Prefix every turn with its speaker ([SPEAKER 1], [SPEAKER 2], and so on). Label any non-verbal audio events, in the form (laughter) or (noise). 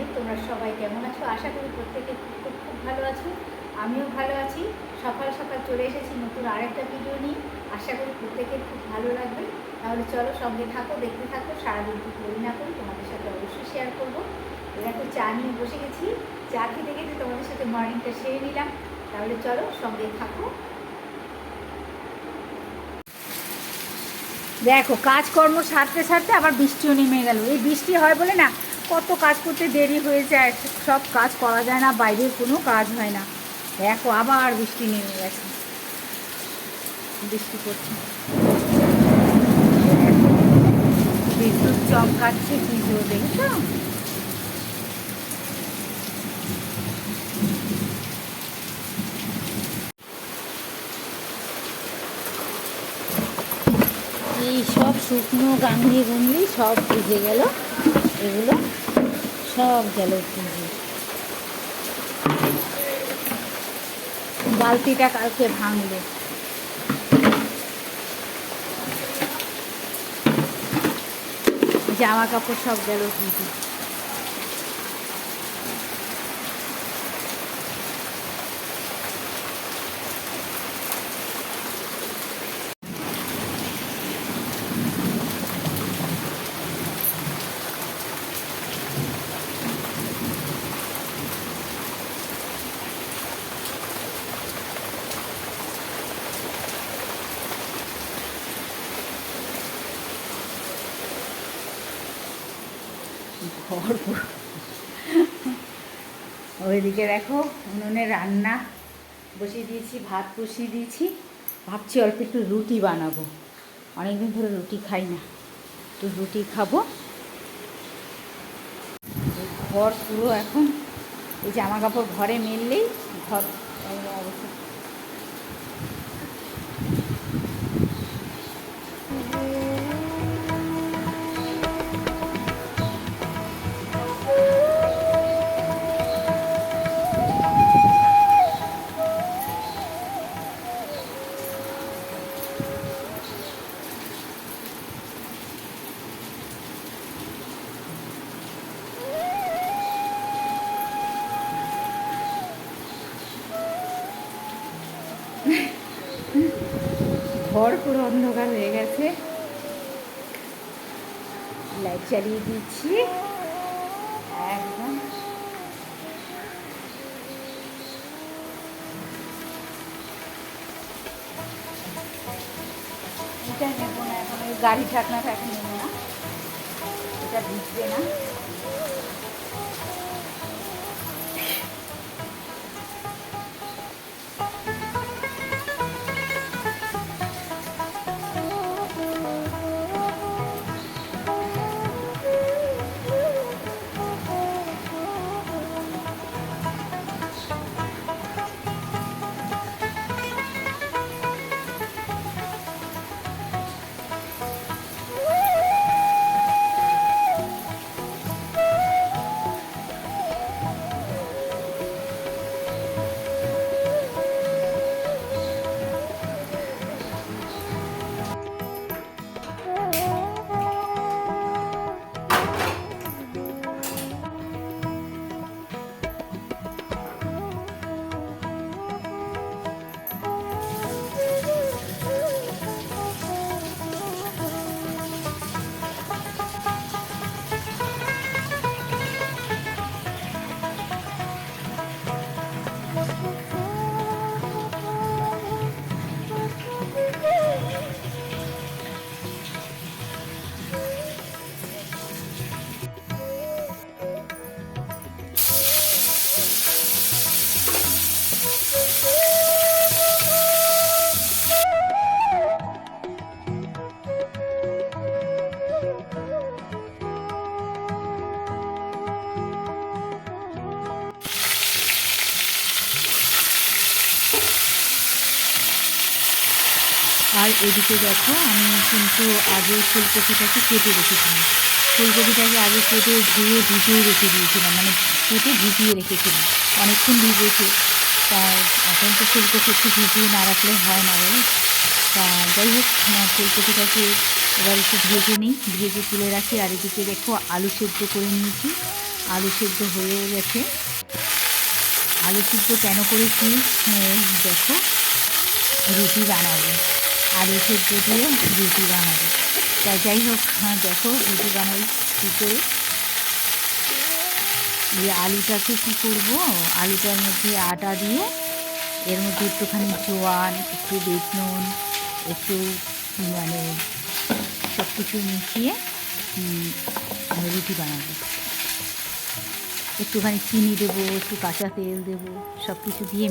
[SPEAKER 1] Channel তোমরা সবাই কেমন আছো? আশা করি প্রত্যেকে খুব খুব ভালো আছো। আমিও ভালো আছি। সকাল সকাল চলে এসেছি নতুন আরেকটা ভিডিও নিয়ে। আশা করি প্রত্যেকের খুব ভালো লাগবে। তাহলে চলো সঙ্গে থাকো, দেখতে থাকো, সারাদিন কি করি না করি তোমাদের সাথে অবশ্যই শেয়ার করব। দেখো চা নিয়ে বসে গেছি। চা খেতে খেতে তোমাদের সাথে মর্নিংটা সেরে নিলাম। তাহলে চলো সঙ্গে থাকো। দেখো কাজকর্ম সারতে সারতে আবার বৃষ্টিও নেমে গেল। এই বৃষ্টি হয় বলে না কত কাজ করতে দেরি হয়ে যায়, সব কাজ করা যায় না, বাইরের কোনো কাজ হয় না। দেখো, আবার বৃষ্টি নেমে গেছে। বৃষ্টি করছে বিদ্যুৎ চমকাচ্ছে জোর দেখছ? এই সব শুকনো গাঙ্গি গুঙ্গি সব ভিজে গেল। এগুলো সব গেল বালতিটা কালকে ভাঙলো জামা কাপড় সব গেল ভিজে (laughs) ওইদিকে দেখো, উনুনে রান্না। বসিয়ে দিয়েছি, ভাত বসিয়ে দিয়েছি। ভাবছি অল্প একটু রুটি বানাবো। অনেকদিন ধরে রুটি খাই না। একটু রুটি খাব। ঘর পুরো এখন, এই জামা কাপড় ঘরে মেললেই ঘর অবস্থা ঘর পুরো অন্ধকার হয়ে গেছে। লাইট চালিয়ে দিচ্ছি। একদম। এখন ওই গাড়ি ঢাকনাটা এখন না। এটা ভিজবে না। আর এদিকে দেখো আমি কিন্তু আগে ফুলকপিটাকে কেটে রেখেছিলাম। ফুলকপিটাকে আগে কেটে ধুয়ে ভিজিয়ে রেখে দিয়েছিলাম মানে কেটে ভিজিয়ে রেখেছিলাম। অনেকক্ষণ ভিজেছে। তা এখন তো ফুলকপি একটু ভিজিয়ে না রাখলে হয় না বলে? তা যাই হোক ফুলকপিটাকে এবার একটু ভেজে নিই। ভেজে তুলে রাখি। আর এদিকে দেখো আলু সেদ্ধ করে নিয়েছি। আলু সেদ্ধ হয়ে গেছে। আলু সিদ্ধ কেন করেছি? হ্যাঁ, দেখো রুটি বানাবো। আলু সেদ্ধ দিয়ে রুটি বানাবো। তাই যাই হোক হ্যাঁ দেখো রুটি বানাই কী করে। এই আলুটাকে কী করব? আলুটার মধ্যে আটা দিয়ে এর মধ্যে একটুখানি জোয়ান, একটু বিট একটু মানে সব কিছু মিশিয়ে আমি রুটি বানাবো। একটুখানি চিনি দেবো, একটু কাঁচা তেল দেবো সব কিছু দিয়ে